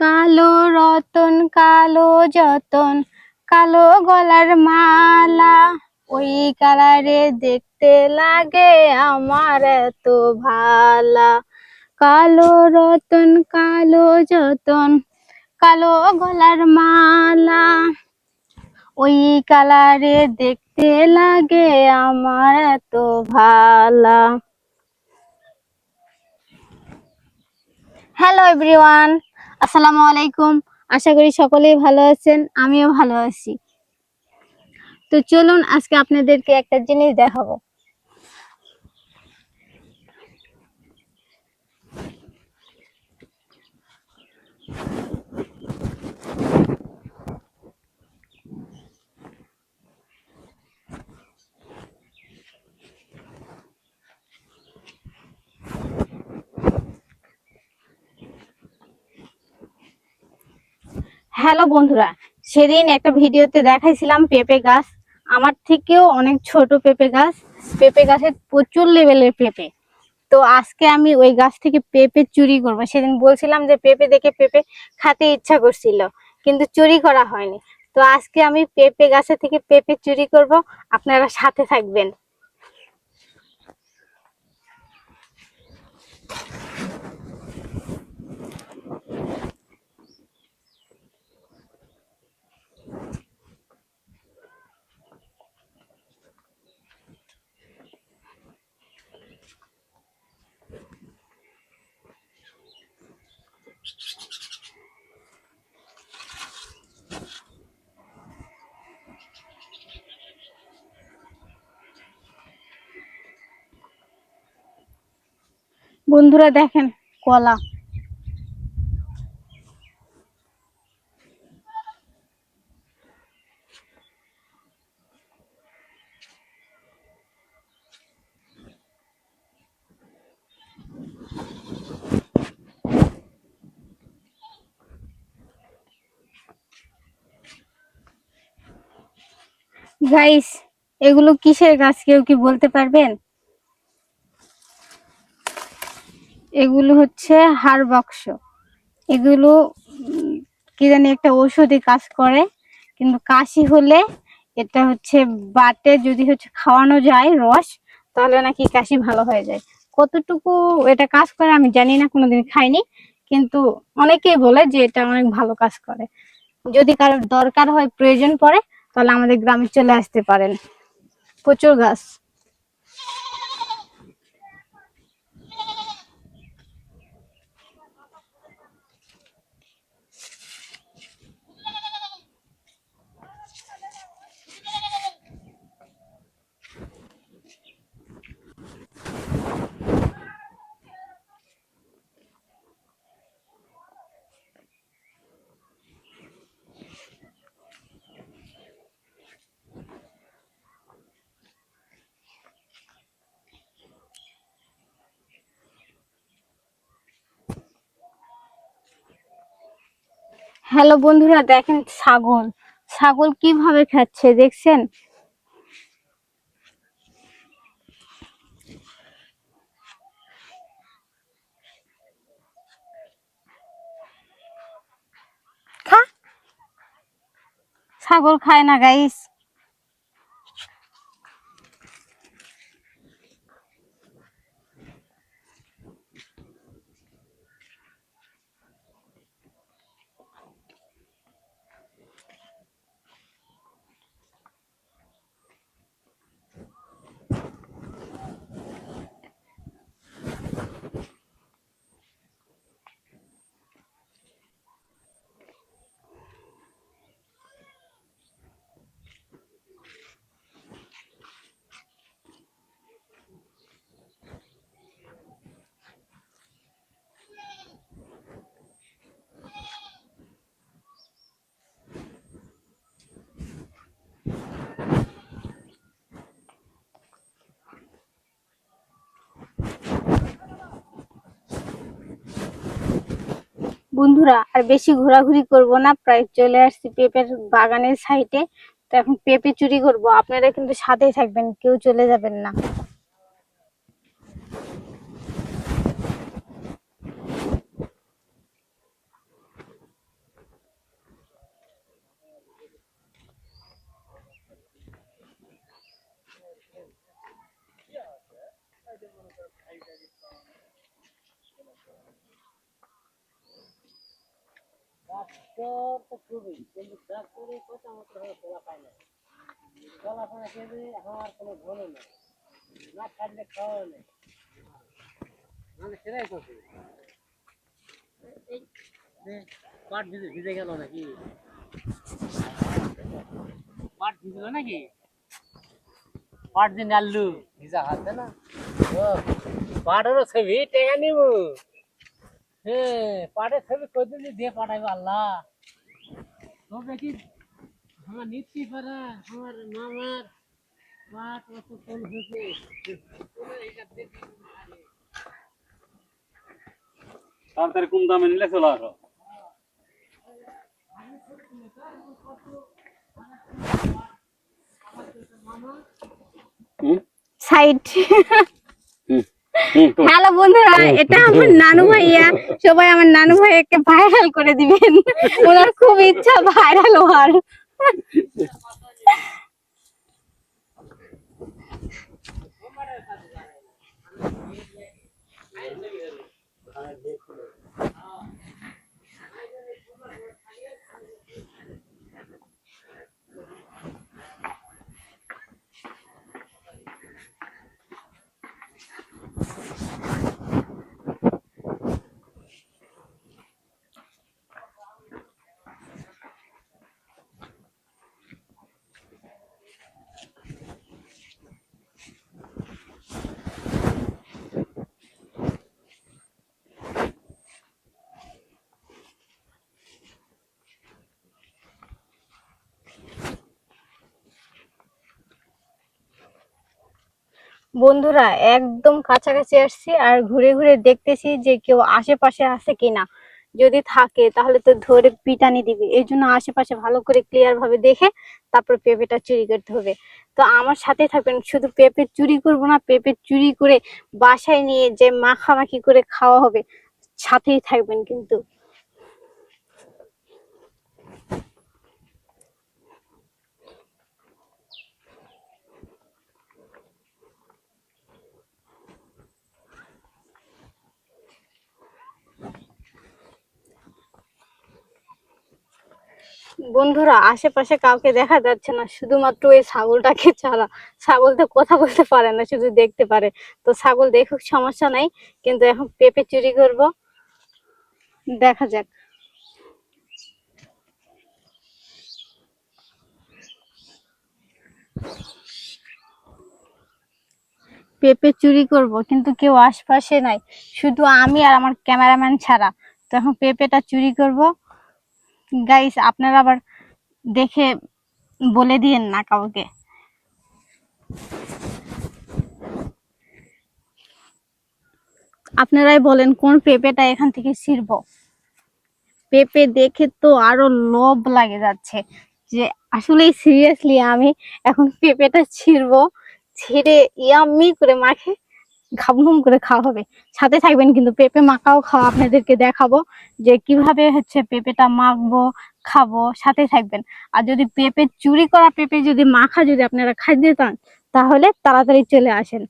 কালো রতন, কালো যতন, কালো গলার মালা। ওই কালারে দেখতে লাগে আমার এত ভালা। কালো রতন, কালো যতন, কালো গলার মালা। ওই কালারে দেখতে লাগে আমার এত ভালা। হ্যালো এভরিওয়ান আসসালামু আলাইকুম। আশা করি সকলেই ভালো আছেন, আমিও ভালো আছি। তো চলুন আজকে আপনাদেরকে একটা জিনিস দেখাবো। হ্যালো বন্ধুরা, সেদিন একটা ভিডিওতে দেখাইছিলাম পেঁপে গাছ। আমার থেকেও অনেক ছোট পেঁপে গাছ। পেঁপে গাছের প্রচুর লেভেলের পেঁপে। তো আজকে আমি ওই গাছ থেকে পেঁপে চুরি করব। সেদিন বলছিলাম যে পেঁপে দেখে পেঁপে খেতে ইচ্ছা করছিল, কিন্তু চুরি করা হয়নি। তো আজকে আমি পেঁপে গাছে থেকে পেঁপে চুরি করব। আপনারা সাথে থাকবেন। বন্ধুরা দেখেন কলা। গাইস এগুলো কিসের গাছ? কেউ কি বলতে পারবেন? এগুলো হচ্ছে হাড় বক্স। এগুলো কি জানি একটা ঔষধি কাজ করে, কিন্তু কাশি হলে এটা হচ্ছে বাটে যদি হচ্ছে খাওয়ানো যায় রস, তাহলে নাকি কাশি ভালো হয়ে যায়। কতটুকু এটা কাজ করে আমি জানি না, কোনোদিন খাইনি, কিন্তু অনেকেই বলে যে এটা অনেক ভালো কাজ করে। যদি কারোর দরকার হয়, প্রয়োজন পড়ে, তাহলে আমাদের গ্রামে চলে আসতে পারেন। প্রচুর গাছ। হ্যালো বন্ধুরা দেখেন ছাগল। ছাগল কীভাবে খাচ্ছে দেখছেন? ছাগল খায় না গাইস বন্ধুরা, আর বেশি ঘোরাঘুরি করব না, প্রায় চলে আসছি পেঁপের বাগানের সাইডে তো এখন পেঁপে চুরি করব, আপনারা কিন্তু সাথেই থাকবেন, কেউ চলে যাবেন না। তো খুবই, কিন্তু পায় না। খেয়ে আমার কোনো নেই খাওয়া নেই। মানে করছি। পাট ভিজে ভিজে গেল নাকি? পাট নাকি? পাট দিন আলু ভিজা হাতে না? পাটেরও ছবি টেকা নিব। হ্যাঁ পাটের ছবি কদিন দিয়ে পাঠাইবো আল্লাহ? তবে কি আমার নিচ্ছি পারা আমার মামার পাট অত কোন হয়েছে। তাড়াতাড়ি কম দামে নিলে চলে আসো। সাইড। হ্যালো বন্ধুরা এটা আমার নানু ভাইয়া। সবাই আমার নানু ভাইয়াকে ভাইরাল করে দিবেন। ওনার খুব ইচ্ছা ভাইরাল হওয়ার। বন্ধুরা, একদম কাছাকাছি আসছি আর ঘুরে ঘুরে দেখতেছি যে কেউ আশেপাশে আছে কিনা। যদি থাকে, তাহলে তো ধরে পিটানি দিবে। এই জন্য আশেপাশে ভালো করে ক্লিয়ার ভাবে দেখে তারপর পেঁপেটা চুরি করতে হবে। তো আমার সাথে থাকবেন। শুধু পেঁপে চুরি করব না, পেঁপে চুরি করে বাসায় নিয়ে যে মাখামাখি করে খাওয়া হবে, সাথেই থাকবেন কিন্তু। বন্ধুরা, আশেপাশে কাউকে দেখা যাচ্ছে না, শুধুমাত্র ওই ছাগলটাকে ছাড়া। ছাগল তো কথা বলতে পারে না, শুধু দেখতে পারে। তো ছাগল দেখুক, সমস্যা নাই, কিন্তু এখন পেঁপে চুরি করব। দেখা যাক। পেঁপে চুরি করব, কিন্তু কেউ আশপাশে নাই। শুধু আমি আর আমার ক্যামেরাম্যান ছাড়া। তো এখন পেঁপেটা চুরি করব। গাইস আপনারা আবার দেখে বলে দিয়েন না কাউকে। আপনারাই বলেন কোন পেঁপেটা এখান থেকে ছিড়বো। পেঁপে দেখে তো আরও লোভ লাগে যাচ্ছে যে আসলে সিরিয়াসলি আমি এখন পেঁপেটা ছিড়বো, ছিঁড়ে ইয়াম্মি করে মাখে। ঘামঘুম করে খাওয়া হবে। সাথে থাকবেন কিন্তু পেঁপে মাখাও খাওয়া আপনাদেরকে দেখাবো যে কীভাবে হচ্ছে পেঁপেটা মাখবো, খাব, সাথে থাকবেন। আর যদি পেঁপে চুরি করা পেঁপে যদি মাখা যদি আপনারা খাইতে চান তাহলে তাড়াতাড়ি চলে আসেন।